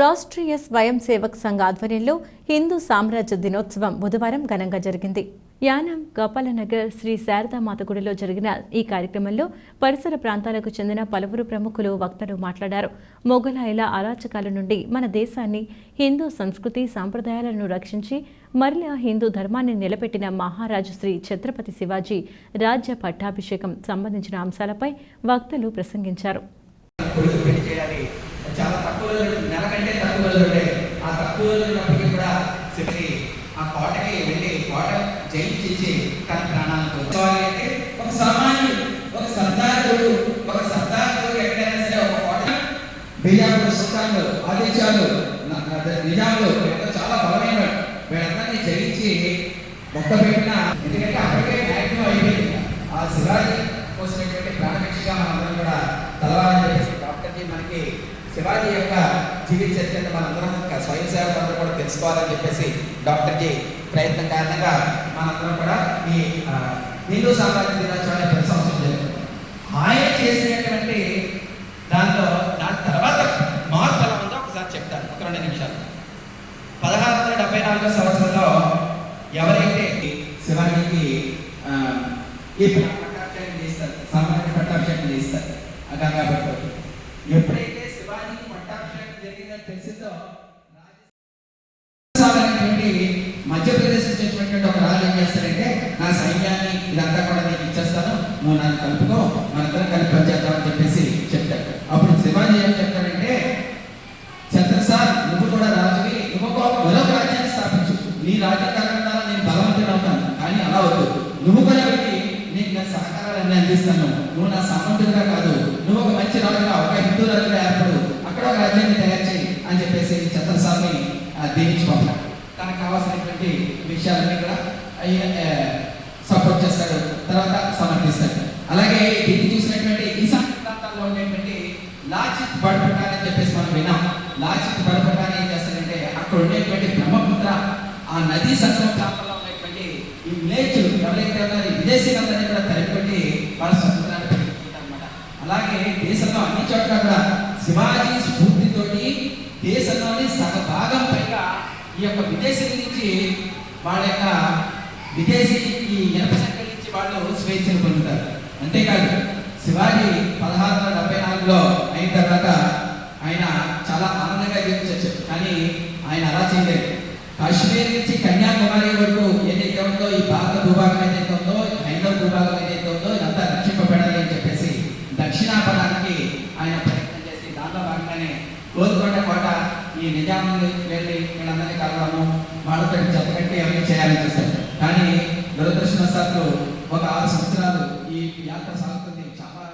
రాష్ట్రీయ స్వయం సేవక్ సంఘ ఆధ్వర్యంలో హిందూ సామ్రాజ్య దినోత్సవం బుధవారం ఘనంగా జరిగింది. యానం గోపాలనగర్ శ్రీ శారదామాత గుడిలో జరిగిన ఈ కార్యక్రమంలో పరిసర ప్రాంతాలకు చెందిన పలువురు ప్రముఖులు వక్తలు మాట్లాడారు. మొఘలాయుల అరాచకాల నుండి మన దేశాన్ని హిందూ సంస్కృతి సాంప్రదాయాలను రక్షించి మరలా హిందూ ధర్మాన్ని నిలబెట్టిన మహారాజు శ్రీ ఛత్రపతి శివాజీ రాజ్య పట్టాభిషేకం సంబంధించిన అంశాలపై వక్తలు ప్రసంగించారు. చాలా అంతకంటే తక్కువ రోజులు ఉండే. ఆ తక్కువ రోజులు ఉన్నప్పటికీ కూడా శివుని ఆ కోటకి వెళ్ళి కోట జయించి తన ప్రాణాలను కోరుకోవాలి అంటే ఒక సామాన్యుడు ఒక సర్దారుడు ఒక సర్దారుడు ఎక్కడైనా సరే ఒక కోట బిజాపూర్ సుల్తాన్లు ఆదేశాలు నిజాములు చాలా బలమైన వీళ్ళందరినీ జయించి మొక్క పెట్టిన ఎందుకంటే అప్పటికే మ్యాక్సిమం అయిపోయింది. ఆ శివాజీ కోసినటువంటి ప్రాణభిక్షగా మనందరం కూడా తలవాలని చెప్పేసి డాక్టర్ మనకి శివాజీ యొక్క జీవిత చరిత్రను మనందరం ఒక స్వయం సేవకులందరూ కూడా తెలుసుకోవాలని చెప్పేసి డాక్టర్ జీ ప్రయత్నం కారణంగా మనందరం కూడా ఈ హిందూ సామ్రాజ్య దినోత్సవాన్ని ప్రతి సంవత్సరం జరుగుతుంది ఆయన చేసినటువంటి దాంట్లో దాని తర్వాత మార్పు ఎలా ఉందో ఒకసారి చెప్తాను ఒక రెండు నిమిషాలు. పదహారు వందల డెబ్బై నాలుగో సంవత్సరంలో ఎవరైతే శివాజీకి ఈ పట్టాభిషేకం చేస్తారు సామాన్య పట్టాభిషేకం చేస్తారు ఆ గంగా పట్టు ఎప్పుడైతే శివాజీకి పట్టాభిషేకం జరిగిందని తెలిసిందో అనేటువంటి మధ్యప్రదేశ్ నుంచి వచ్చినటువంటి ఒక రాజు ఏం చేస్తారంటే నా సైన్యాన్ని ఇదంతా కూడా నీకు ఇచ్చేస్తాను. నువ్వు నన్ను కలుపుకో. మనందరం కలిపి పనిచేద్దామని చెప్పేసి చెప్తాడు. అప్పుడు శివాజీ ఏం చెప్తాడంటే చంద్రసార్ నువ్వు కూడా రాజువి. నువ్వు మరొక రాజ్యాన్ని స్థాపించు. నీ రాజ్యం కారణంగా నేను బలవంతుడు అవుతాను. కానీ అలా వద్దు. నువ్వు కూడా వెళ్ళి నీకు నేను సహకారాలన్నీ అందిస్తాను. నువ్వు నా సామంతుడిగా కాదు. నువ్వు ఒక మంచి రాజుగా ఒక హిందూ రాజుగా ఏర్పడు అక్కడ ఒక రాజ్యాన్ని తయారు చేయి అని చెప్పేసి ఛత్రసార్ని పంపాడు తనకు కావాల్సినటువంటి విషయాలన్నీ కూడా సపోర్ట్ చేస్తాడు. తర్వాత సమర్థిస్తాడు అలాగే దీన్ని చూసినటువంటి ఈశాన్య ప్రాంతాల్లో ఉండేటువంటి లాచిత్ బడపట అని చెప్పేసి మనం విన్నాం. లాచిత్ బడపట ఏం చేస్తాడంటే అక్కడ ఉండేటువంటి బ్రహ్మపుత్ర ఆ నదీ సంగమ ప్రాంతంలో ఉన్నటువంటి ఈ విలేజ్లు ఎవరైతే ఉన్నారో ఈ విదేశీయులందరినీ కూడా తరిపెట్టి వాళ్ళ స్వతంత్రాన్ని పెట్టుకుంటారన్నమాట అలాగే దేశంలో అన్ని చోట్ల కూడా శివాజీ స్ఫూర్తితోటి దేశంలోని సగ భాగం పైగా ఈ యొక్క విదేశీ నుంచి వాళ్ళ యొక్క విదేశీ ఈ ఇనప సంఖ్య నుంచి వాళ్ళు స్వేచ్ఛను పొందుతారు. అంతేకాదు శివాజీ పదహారు వందల డెబ్బై నాలుగులో అయిన తర్వాత ఆయన చాలా ఆనందంగా జీవించవచ్చు కానీ ఆయన అలా చేయలేదు. కాశ్మీర్ నుంచి కన్యాకుమారి వరకు ఏదైతే ఉందో ఈ భారత భూభాగం ఏదైతే ఉందో హైందవ భూభాగం ఏదైతే ఉందో ఇదంతా రక్షింపబడాలి అని చెప్పేసి దక్షిణాపదానికి ఆయన ప్రయత్నం చేసి దాంట్లో భాగంగానే గోల్కొండ కోట ఈ నిజాముని వెళ్ళి వీళ్ళందరినీ కలవడము వాళ్ళతో జతకట్టి అవన్నీ చేయాలని చూస్తారు కానీ దురదృష్టవశాత్తు ఒక ఆరు సంవత్సరాలు ఈ యాత్ర సాగుతుంది. చాలా